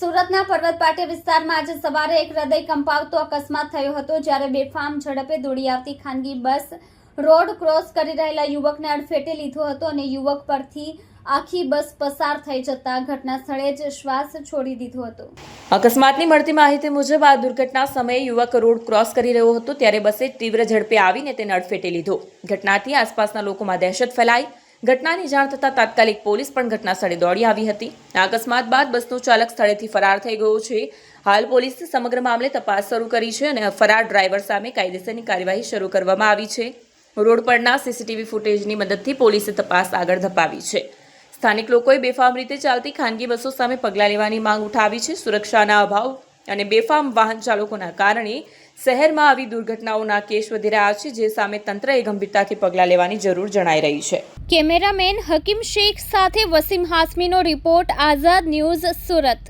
સુરતના પર્વત વિસ્તારમાં આજે સવારે એક હૃદય કંપાવતો અકસ્માત થયો હતો, જ્યારે બેફામ ઝડપે દોડી આવતી ખાનગી બસ રોડ ક્રોસ કરી રહેલા યુવકને અડફેટે લીધો હતો અને યુવક પરથી આખી બસ પસાર થઈ જતા ઘટના સ્થળે જ શ્વાસ છોડી દીધો હતો. અકસ્માતની મળતી માહિતી મુજબ આ દુર્ઘટના સમયે યુવક રોડ ક્રોસ કરી રહ્યો હતો, ત્યારે બસે તીવ્ર ઝડપે આવીને તેને અડફેટે લીધો. ઘટનાથી આસપાસના લોકોમાં દહેશત ફેલાઈ ઘટનાની જાણ થતાં તાત્કાલિક પોલીસ પણ ઘટના સ્થળે દોડી આવી હતી. આ અકસ્માત બાદ બસનો ચાલક સ્થળેથી ફરાર થઈ ગયો છે. હાલ પોલીસે સમગ્ર મામલે તપાસ શરૂ કરી છે અને ફરાર ડ્રાઈવર સામે કાયદેસરની કાર્યવાહી શરૂ કરવામાં આવી છે. રોડ પરના સીસીટીવી ફૂટેજની મદદથી પોલીસે તપાસ આગળ ધપાવી છે. સ્થાનિક લોકોએ બેફામ રીતે ચાલતી ખાનગી બસો સામે પગલાં લેવાની માંગ ઉઠાવી છે. સુરક્ષાના અભાવ અને બેફામ વાહન ચાલકોના કારણે શહેરમાં આવી દુર્ઘટનાઓના કેસ વધી રહ્યા છે, જે સામે તંત્રએ ગંભીરતાથી પગલાં લેવાની જરૂર જણાઈ રહી છે. કેમેરામેન હકીમ શેખ સાથે વસીમ હાસમીનો રિપોર્ટ, આઝાદ ન્યૂઝ સુરત.